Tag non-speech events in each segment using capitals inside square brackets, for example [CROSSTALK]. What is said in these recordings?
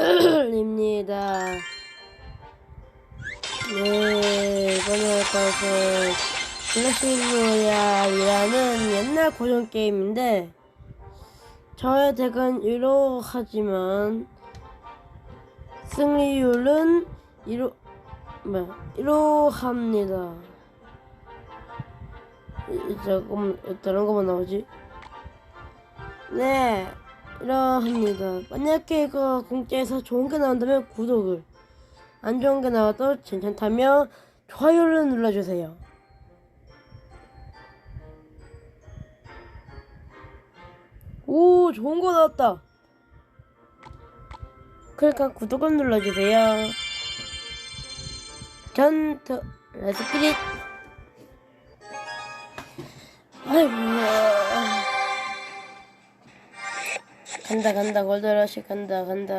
범밀입니다. 네, 이번에 할 것은 클래식로얄이라는 옛날 고전 게임인데 저의 덱은 이러하지만 승리율은 이러 뭐 이러합니다. 이- 조금 다른 거만 나오지? 네. 이러합니다. 만약에 이거 공짜에서 좋은 게 나온다면 구독을, 안 좋은 게 나와도 괜찮다면 좋아요를 눌러주세요. 오, 좋은 거 나왔다. 그러니까 구독을 눌러주세요. 전투 레스피릿. 아이고. 간다 간다 골드러시 간다 간다.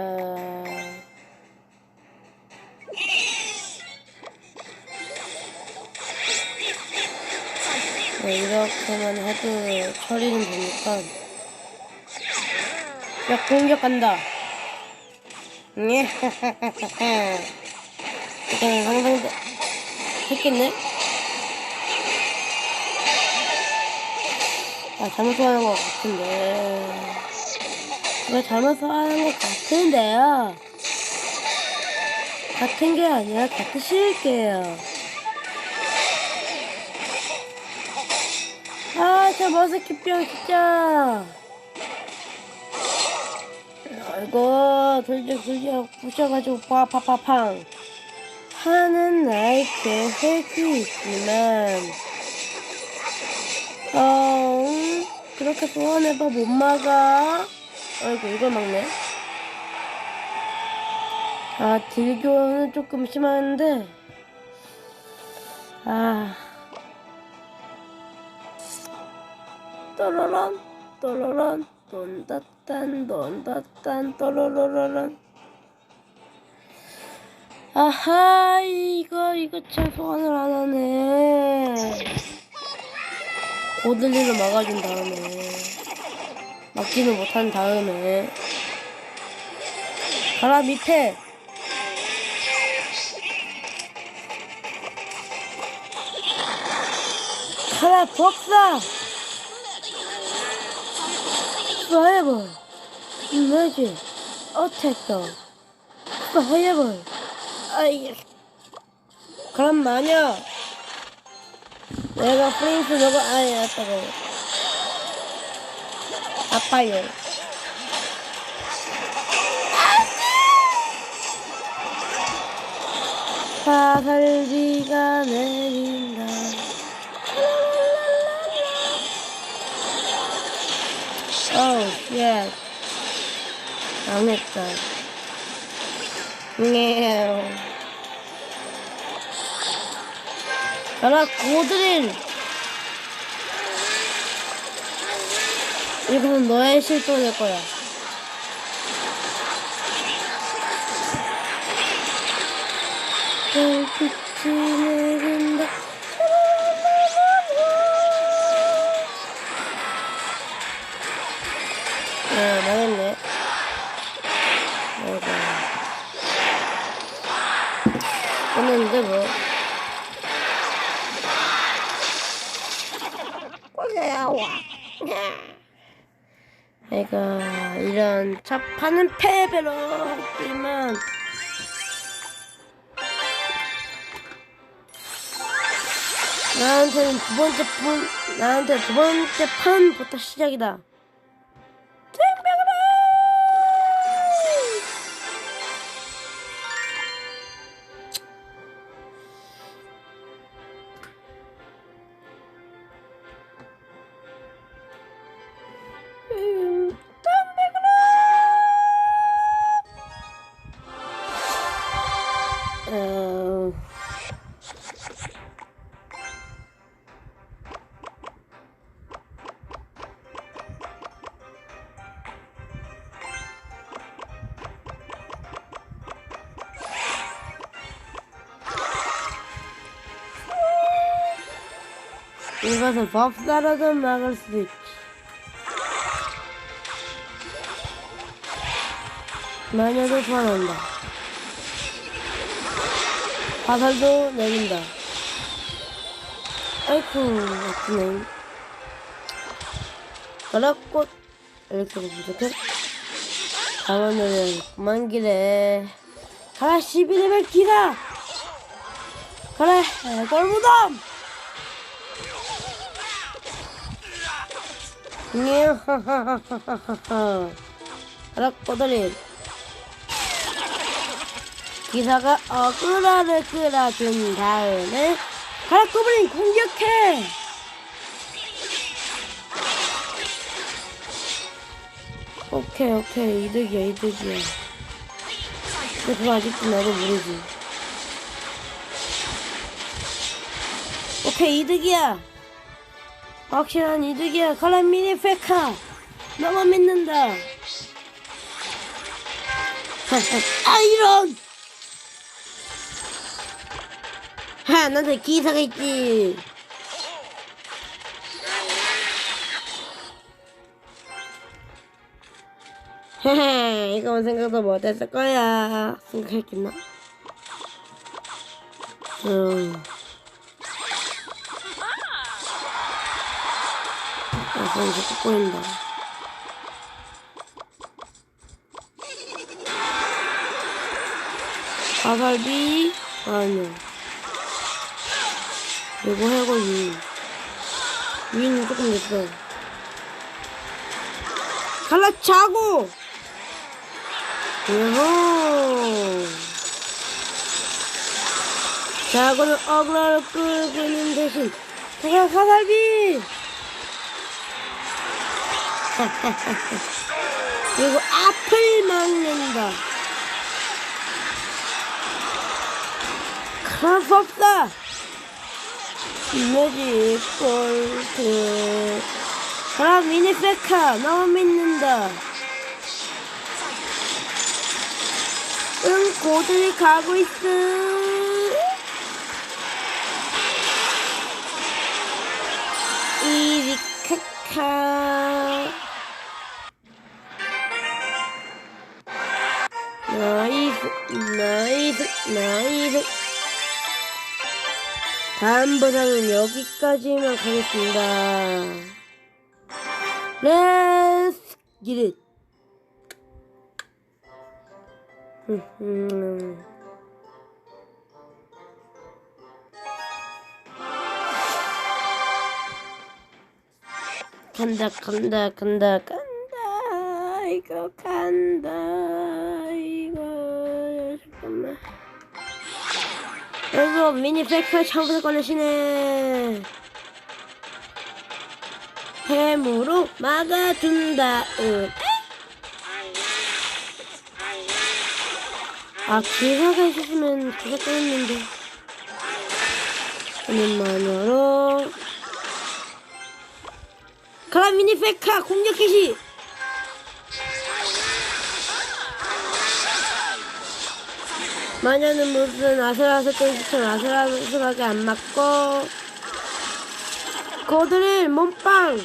네, 이렇게만 해도 처리는 되니까. 야 공격한다. 예. [LAUGHS] 이거는 상상도 했겠네? 아 잘못 하는 것 같은데 이거 잘못 하는 것 같은데요. 같은 게 아니라 같으실게요. 아, 저 머스키병 진짜. 아이고, 돌적 돌적 부셔가지고 파파파팡 하는 나의 계획이 있지만, 어, 음, 그렇게 소원해봐 못 막아. 아이고 이걸 막네 아 딜교는 조금 심한데. 아. 또로런 또로런 돈다딴 돈다딴 또로로로런 아하 이거 이거 참 소환을 안 하네. 고들리를 막아준 다음에 막지는 못한 다음에. 가라 밑에. 가라 법사. 파이어볼 매직 어택터 파이어볼. 아이 그럼 마녀 내가 프린스 너가 아예 왔다고 아파요 화살비가 내린다. 어우, 예. 망했다. 네. 가라, 고드릴! 이건 너의 실토될 거야. 별빛이 내린다. 네, 망했네. 아이고. 끝냈는데, 뭐. 꼴려야 와. 내가 이런 차파는 패배로 했지만, 나한테는 두 번째 판, 나한테 두 번째 판부터 시작이다. 이것은 법사라도 막을 수도 있지. 마녀도 소환한다. 화살도 내린다. 아이쿠, 아프네. 가락꽃, 이렇게 부족해? 강원을 그만 길에. 가라, 12레벨 기다! 가라, 골무덤! 하하하하하하. 가라, 꼬들림. 기사가 어그라를 끌어준 다음에 꼬블린 공격해 오케이 오케이 이득이야 이득이야 그거 아직도 나도 모르지 오케이 이득이야 확실한 이득이야 가라 미니 페카 너만 믿는다 아 이런 하, 나한테 기사가 있지. 헤헤, 이거만 생각도 못했을 거야. 생각했겠나? 음. 아, 그럼 자꾸 보인다. 가갈비? 아니야. 이거 해고 위. 위는 조금 됐어. 갈라차고! 오호! 자고는 어그라를 끌고 있는 대신, 제가 가살비! [LAUGHS] 그리고 앞을 막는다. 그럴 수 없다! 매직 골드 그럼 미니페카 너무 믿는다 응 고들이 가고 있어 이리카카 나이스 나이스 다음 보상은 여기까지만 가겠습니다. 렛츠 기릿. 간다 간다 간다 간다 이거 간다 그리고 미니 백팔 처음부터 꺼내시네. 햄으로 막아준다. 응. 아, 기사가 있었으면 기사 꺼냈는데. 마녀로. 그럼 미니 페카 공격 개시! 마녀는 무슨 아슬아슬한 수천 아슬아슬하게 안 맞고. 고드릴 몸빵.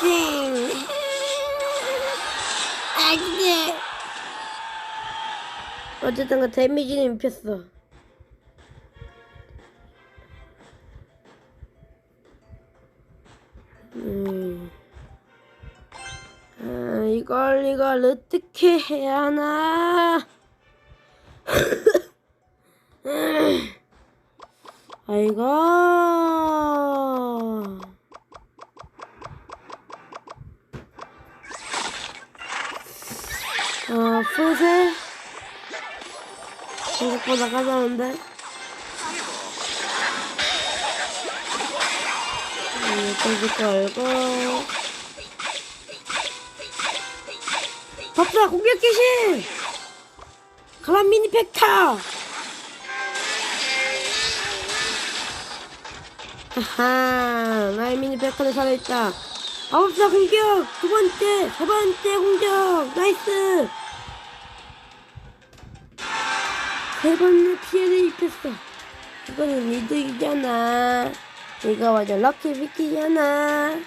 찡 아기네 어쨌든 그 데미지는 입혔어 이걸 어떻게 해야 하나? [LAUGHS] 아이고. 아, 푸세 생각보다 가져오는데. 여기까지 걸 고. 법사 공격 개시! 가란 미니 팩타! 하하, 나의 미니 팩타를 살아있다. 아홉사 공격! 두 번째, 세 번째 공격! 나이스! 세 번째 피해를 입혔어. 이거는 이득이잖아. 이거 완전 럭키 비키잖아.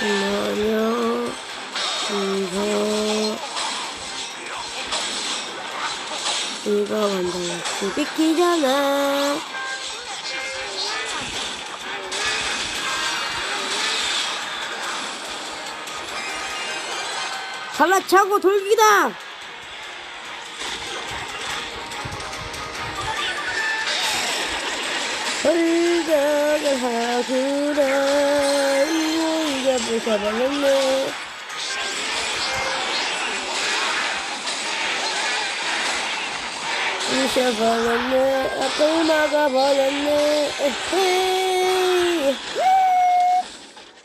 뭐요? 이거 이거 완전 역시 비키잖아 갈라차고 돌기다 돌격을 하구나 görelim mi? İşe falanı, aklıma kafalanı, hey,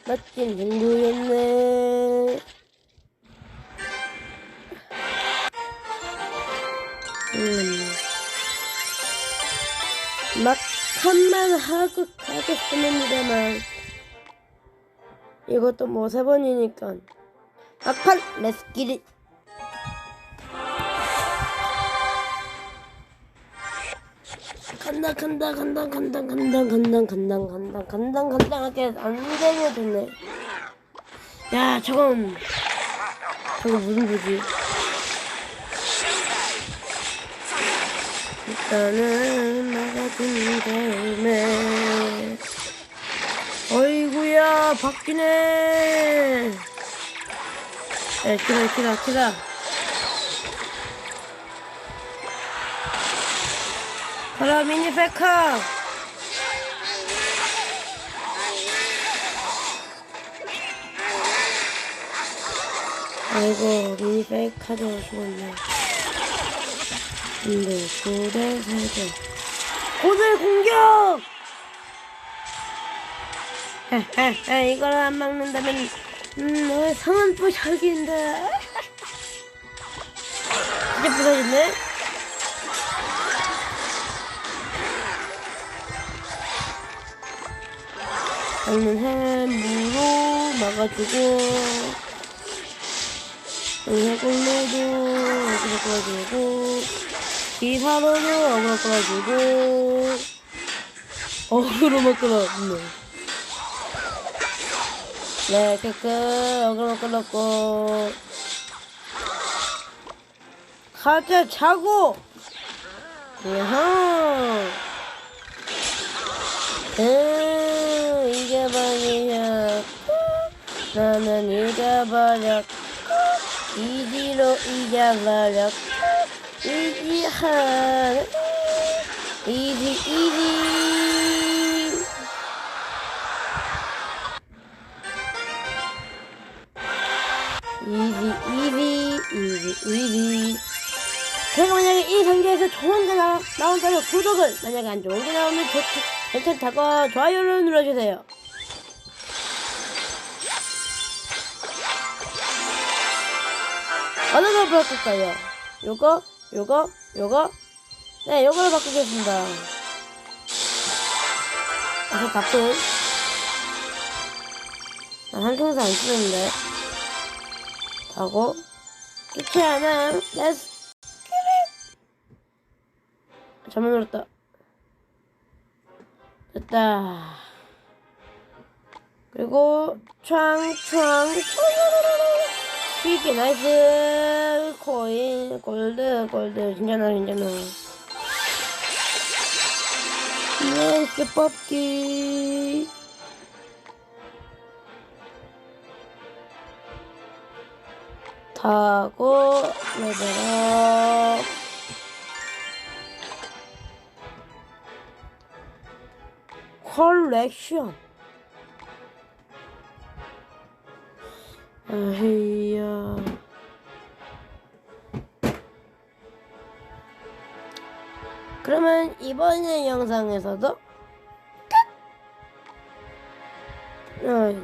Bak geldim bu yanına. Hmm. Bak, hemen her kız kalkıştığını bilemem. 이것도 뭐 세 번이니까. 막판 렛츠기릿 간다 간다 간다 간다 간다 간다 간다 간다 간다 간다 하게 안 되게 됐네. 야 저건 저거 무슨 소지? 일단은 막아준 다음에 어이구야 바뀌네. 에 키라 키라 키라 가라 미니 페카 아이고 미니 페카도 죽었네. 근데 고대 살죠 고대 공격 헤헤헤 [LAUGHS] 이걸 안 막는다면 음 성은 부셔진다 진짜 [LAUGHS] 부서졌네? 막는 햄으로 막아주고 해골로도 어그로 끌어주고 기사로도 어그로 끌어주고 어그로만 끌어주네 네 깨끗 어그로 끌었고 가자 자고 야하 음, 잊어버리자. 나는 잊어버렸. 이지로 잊어버렸. 이지한. 이지, 이지. 이지. 제가 만약에 이 경기에서 좋은 게 나, 나온다면 구독을, 만약에 안 좋은 게 나오면 좋, 괜찮다고 좋아요를 눌러주세요. 어느 걸 바꿀까요? 요거? 요거? 요거? 네, 요거를 바꾸겠습니다. 아주 바꾼. 난 한평생 안 쓰는데. 하고, 끝이 하나, 렛츠 잘못 눌렀다. 됐다. 그리고 창창 쉽게 나이스. 코인 골드 골드. 진짜 나 진짜 나 나이스 뽑기 타고 레벨업. 컬렉션. 아헤야. 그러면 이번 영상에서도 끝! 어,